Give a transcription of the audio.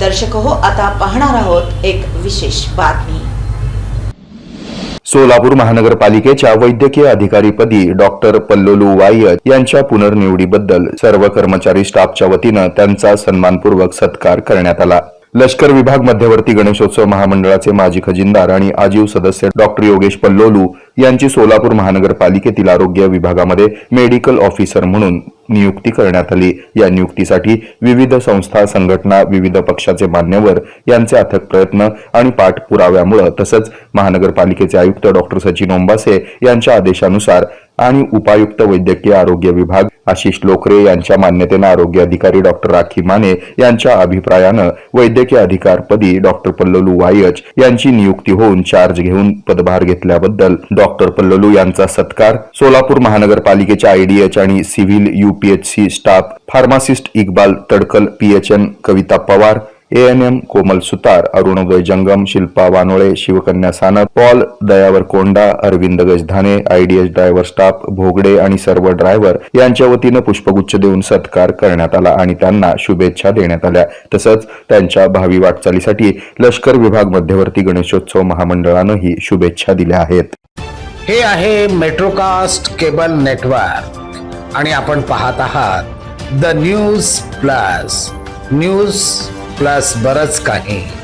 दर्शक हो आता पाहणार आहोत एक विशेष बातमी. सोलापूर महानगरपालिकेच्या वैद्यकीय अधिकारीपदी डॉक्टर पल्लोलू वाय यांच्या पुनर्निवडीबद्दल सर्व कर्मचारी स्टाफच्या वतीनं त्यांचा सन्मानपूर्वक सत्कार करण्यात आला. लष्कर विभाग मध्यवर्ती गणेशोत्सव महामंडळाचे माजी खजिनदार आणि आजीव सदस्य डॉक्टर योगेश पल्लोलू यांची सोलापूर महानगरपालिकेतील आरोग्य विभागामध्ये मेडिकल ऑफिसर म्हणून नियुक्ती करण्यात आली. या नियुक्तीसाठी विविध संस्था संघटना विविध पक्षाचे मान्यवर यांचे अथक प्रयत्न आणि पाठपुराव्यामुळे तसंच महानगरपालिकेचे आयुक्त डॉक्टर सचिन ओंबासे यांच्या आदेशानुसार आणि उपायुक्त वैद्यकीय आरोग्य विभाग आशिष लोकरे यांच्या मान्यतेनं आरोग्य अधिकारी डॉक्टर राखी माने यांच्या अभिप्रायानं वैद्यकीय अधिकारपदी डॉक्टर पल्ललू वायच यांची नियुक्ती होऊन चार्ज घेऊन पदभार घेतल्याबद्दल डॉक्टर पल्ललू यांचा सत्कार सोलापूर महानगरपालिकेच्या आयडीएच आणि civil UPHC staff pharmacist Iqbal Tadkal PHN Kavita Pawar ANM Komal Sutar Arunoday Jangam Shilpa Wanole Shivkanya Sanap Paul Dayawar Konda Arvind Gajdhane IDS driver staff Bhogade आणि सर्व ड्रायव्हर यांच्या वतीनं पुष्पगुच्छ देऊन सत्कार करण्यात आला आणि त्यांना शुभेच्छा देण्यात आल्या. तसंच त्यांच्या भावी वाटचालीसाठी लष्कर विभाग मध्यवर्ती गणेशोत्सव महामंडळानंही शुभेच्छा दिल्या आहेत. हे आहे मेट्रोकास्ट केबल नेटवर्क आणि आपण पाहत आहात the news plus. News plus बरंच काही.